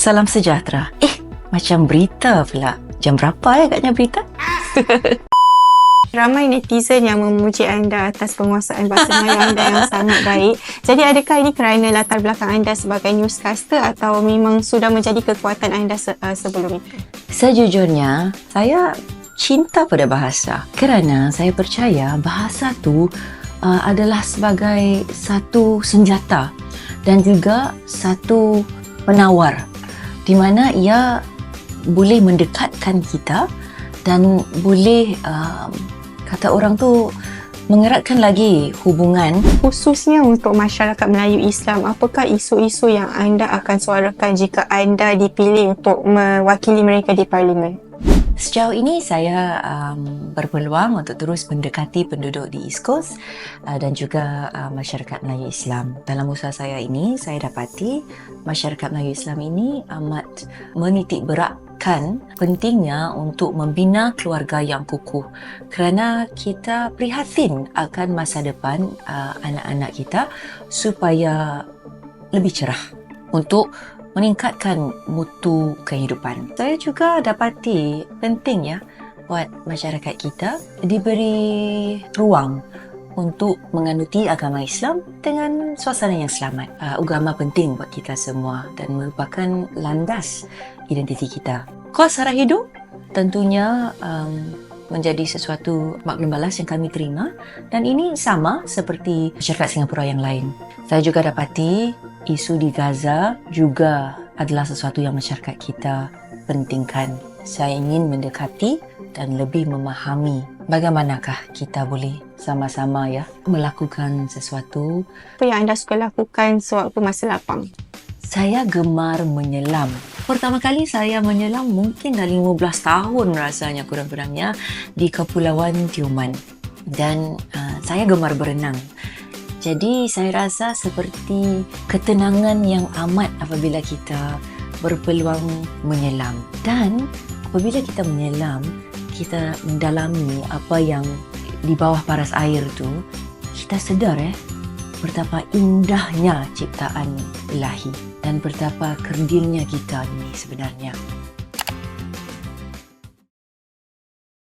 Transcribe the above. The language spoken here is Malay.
Salam sejahtera. Eh, macam berita pula. Jam berapa eh agaknya berita? Ramai netizen yang memuji anda atas penguasaan bahasa Melayu anda yang sangat baik. Jadi adakah ini kerana latar belakang anda sebagai newscaster atau memang sudah menjadi kekuatan anda se- uh, sebelum itu? Sejujurnya, saya cinta pada bahasa kerana saya percaya bahasa tu uh, adalah sebagai satu senjata dan juga satu penawar di mana ia boleh mendekatkan kita dan boleh uh, kata orang tu mengeratkan lagi hubungan Khususnya untuk masyarakat Melayu Islam, apakah isu-isu yang anda akan suarakan jika anda dipilih untuk mewakili mereka di parlimen? Sejauh ini saya um, berpeluang untuk terus mendekati penduduk di East Coast uh, dan juga uh, masyarakat Melayu Islam. Dalam usaha saya ini, saya dapati masyarakat Melayu Islam ini amat menitik beratkan pentingnya untuk membina keluarga yang kukuh kerana kita prihatin akan masa depan uh, anak-anak kita supaya lebih cerah untuk meningkatkan mutu kehidupan. Saya juga dapati pentingnya buat masyarakat kita diberi ruang untuk menganuti agama Islam dengan suasana yang selamat. Uh, agama penting buat kita semua dan merupakan landas identiti kita. Kos sara hidup tentunya um, menjadi sesuatu maklum balas yang kami terima dan ini sama seperti masyarakat Singapura yang lain. Saya juga dapati isu di Gaza juga adalah sesuatu yang masyarakat kita pentingkan. Saya ingin mendekati dan lebih memahami bagaimanakah kita boleh sama-sama ya melakukan sesuatu. Apa yang anda suka lakukan sewaktu masa lapang? Saya gemar menyelam. Pertama kali saya menyelam mungkin dah 15 tahun rasanya kurang-kurangnya di Kepulauan Tiuman. Dan uh, saya gemar berenang. Jadi saya rasa seperti ketenangan yang amat apabila kita berpeluang menyelam. Dan apabila kita menyelam, kita mendalami apa yang di bawah paras air tu, kita sedar eh betapa indahnya ciptaan ilahi dan betapa kerdilnya kita ni sebenarnya.